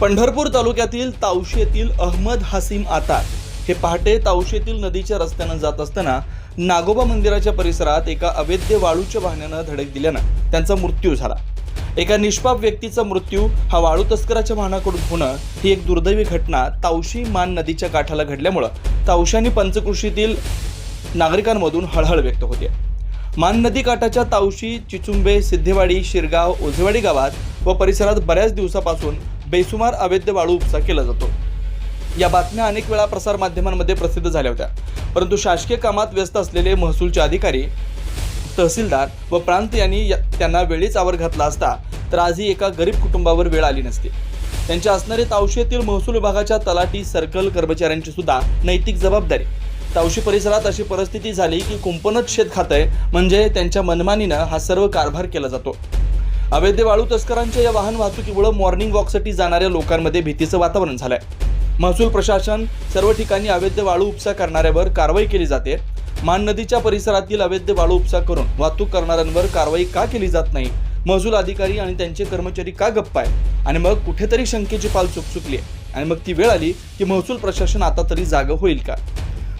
पंढरपूर तालुक्यातील तावशेतील अहमद हासिम आतार हे पहाटे तावशेतील नदीच्या रस्त्यानं जात असताना नागोबा मंदिराच्या परिसरात एका अवैध वाळूच्या वाहनानं धडक दिल्यानं त्यांचा मृत्यू झाला. एका निष्पाप व्यक्तीचा मृत्यू हा वाळू तस्कराच्या वाहनाकडून होणं ही एक दुर्दैवी घटना तावशी मान नदीच्या काठाला घडल्यामुळं तावशी आणि पंचकृषीतील नागरिकांमधून हळहळ व्यक्त होते. मान नदी काठाच्या तावशी चिचुंबे सिद्धेवाडी शिरगाव ओझेवाडी गावात व परिसरात बऱ्याच दिवसापासून बेसुमार अवैध वाळू उपसा केला जातो. या बातम्या अनेक वेळा प्रसारमाध्यमांमध्ये प्रसिद्ध झाल्या होत्या. परंतु शासकीय कामात व्यस्त असलेले महसूलचे अधिकारी तहसीलदार व प्रांत यांनी त्यांना वेळीच आवर घातला असता तर आजही एका गरीब कुटुंबावर वेळ आली नसती. त्यांच्या असणारे तावशीतील महसूल विभागाच्या तलाठी सर्कल कर्मचाऱ्यांची सुद्धा नैतिक जबाबदारी. तावशी परिसरात अशी परिस्थिती झाली की कुंपणच शेत खातंय म्हणजे त्यांच्या मनमानीनं हा सर्व कारभार केला जातो. अवैध वाळू तस्करांच्या या वाहन वाहतुकीमुळे मॉर्निंग वॉकसाठी जाणाऱ्या लोकांमध्ये भीतीचं वातावरण झालंय. महसूल प्रशासन सर्व ठिकाणी अवैध वाळू उपसा करणाऱ्यावर कारवाई केली जाते. मान नदीच्या परिसरातील अवैध वाळू उपसा करून वाहतूक करणाऱ्यांवर कारवाई का केली जात नाही? महसूल अधिकारी आणि त्यांचे कर्मचारी का गप्प आहे आणि मग कुठेतरी शंकेची पाल चुक चुकली आणि मग ती वेळ आली की महसूल प्रशासन आता तरी जागं होईल का?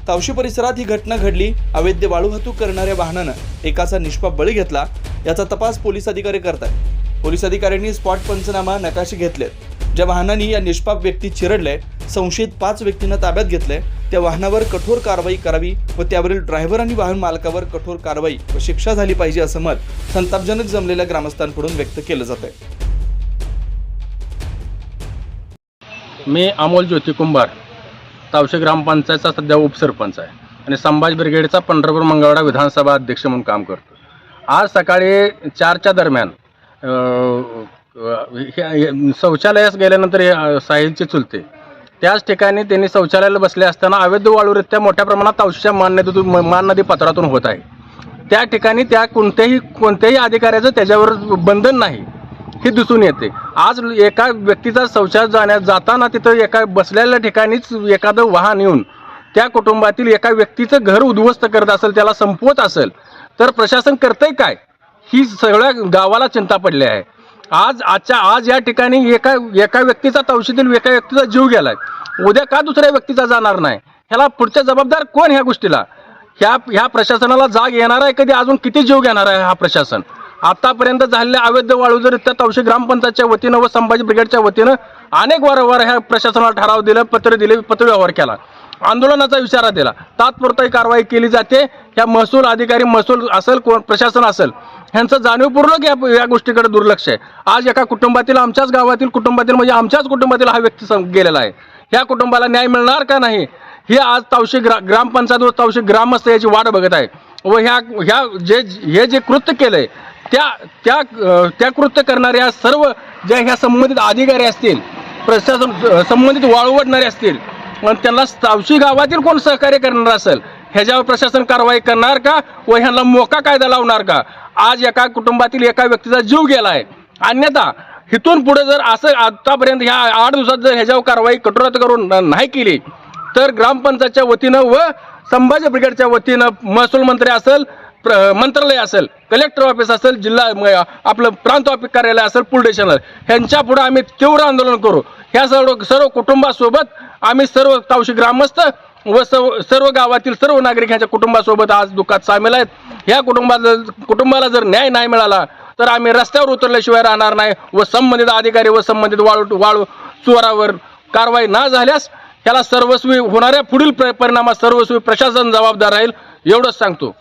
तावशी परिसरात ही घटना घडली. अवैध वाळू वाहतूक करणाऱ्या वाहनानं एकाचा निष्पाप बळी घेतला. याचा तपास पोलीस अधिकारी करत आहेत पोलीस अधिकाऱ्यांनी स्पॉट पंचनामा नकाशे घेतलेत. ज्या वाहनांनी या निष्पाप व्यक्ती चिरडले संशयित पाच व्यक्तींना ताब्यात घेतले त्या वाहनावर कठोर कारवाई करावी व त्यावरील ड्रायव्हर आणि वाहन मालकावर कठोर कारवाई व शिक्षा झाली पाहिजे असं मत संतापजनक जमलेल्या ग्रामस्थांकडून व्यक्त केलं जात आहे मी अमोल ज्योती कुंभार तावशे ग्रामपंचायतचा सध्या उपसरपंच आहे आणि संभाज ब्रिगेडचा पंढरपूर मंगळवाडा विधानसभा अध्यक्ष म्हणून काम करतो आज सकाळी चारच्या दरम्यान हे- शौचालयास गेल्यानंतर हे साहिलचे चुलते. त्याच ठिकाणी त्यांनी शौचालयाला बसले असताना अवैध वाळूरित्या मोठ्या प्रमाणात तावशीच्या मान नदीतून मान नदी पत्रातून होत आहे. त्या ठिकाणी त्या कोणत्याही कोणत्याही अधिकाऱ्याचं त्याच्यावर बंधन नाही. हे दिसून येते. आज एका व्यक्तीचा शौचालय जाण्यात जाताना तिथं एका बसलेल्या ठिकाणीच एखादं वाहन येऊन त्या कुटुंबातील एका व्यक्तीचं घर उद्ध्वस्त करत असेल त्याला संपवत असेल तर प्रशासन करतंय काय? ही सगळ्या गावाला चिंता पडली आहे. आज आजच्या आज या ठिकाणी एका एका व्यक्तीचा तवशीतील एका व्यक्तीचा जीव गेलाय. उद्या का दुसऱ्या व्यक्तीचा जाणार नाही? ह्याला पुढच्या जबाबदार कोण ह्या गोष्टीला? ह्या ह्या प्रशासनाला जाग येणार आहे कधी? अजून किती जीव घेणार आहे हा प्रशासन? आतापर्यंत झालेल्या अवैध वाळू त्या तवशी ग्रामपंचायतच्या वतीनं व संभाजी ब्रिगेडच्या वतीनं अनेक वारंवार ह्या प्रशासनाला ठराव दिलं पत्र दिले पत्रव्यवहार केला. आंदोलनाचा इशारा दिला. तात्पुरता ही कारवाई केली जाते. ह्या महसूल अधिकारी महसूल असेल कोण प्रशासन असेल ह्यांचं जाणीवपूर्वक या या गोष्टीकडे दुर्लक्ष आहे. आज एका कुटुंबातील आमच्याच गावातील कुटुंबातील म्हणजे आमच्याच कुटुंबातील हा व्यक्ती गेलेला आहे. ह्या कुटुंबाला न्याय मिळणार का नाही? हे आज तावशी ग्रा ग्रामपंचायत व तावशी ग्रामस्थ याची वाट बघत आहे. व ह्या ह्या जे हे जे कृत्य केलंय त्या त्या त्या कृत्य करणाऱ्या सर्व ज्या ह्या संबंधित अधिकारी असतील प्रशासन संबंधित वाळवडणारे असतील आणि त्यांना तावशी गावातील कोण सहकार्य करणार असेल? ह्याच्यावर प्रशासन कारवाई करणार का? व ह्यांना मोका कायदा लावणार का? आज एका कुटुंबातील एका व्यक्तीचा जीव गेला आहे अन्यथा इथून पुढे जर असं आतापर्यंत ह्या आठ दिवसात जर ह्याच्यावर कारवाई कठोरात करून नाही केली तर ग्रामपंचायतच्या वतीनं व संभाजी ब्रिगेडच्या वतीनं महसूल मंत्री असेल प्र मंत्रालय असेल कलेक्टर ऑफिस असेल जिल्हा आपलं प्रांत ऑफिस कार्यालय असेल पोलीस स्टेशन ह्यांच्या पुढे आम्ही तीव्र आंदोलन करू. ह्या सर्व सर्व कुटुंबासोबत आम्ही सर्व तावशी ग्रामस्थ व सर्व सर्व गावातील सर्व नागरिक ह्याच्या कुटुंबासोबत आज दुःखात सामील आहेत. ह्या कुटुंबाला कुटुंबाला जर न्याय नाही मिळाला तर आम्ही रस्त्यावर उतरल्याशिवाय राहणार नाही व संबंधित अधिकारी व संबंधित वाळू वाळू चोरावर कारवाई न झाल्यास त्याला सर्वस्वी होणाऱ्या पुढील परिणामात सर्वस्वी प्रशासन जबाबदार राहील एवढंच सांगतो.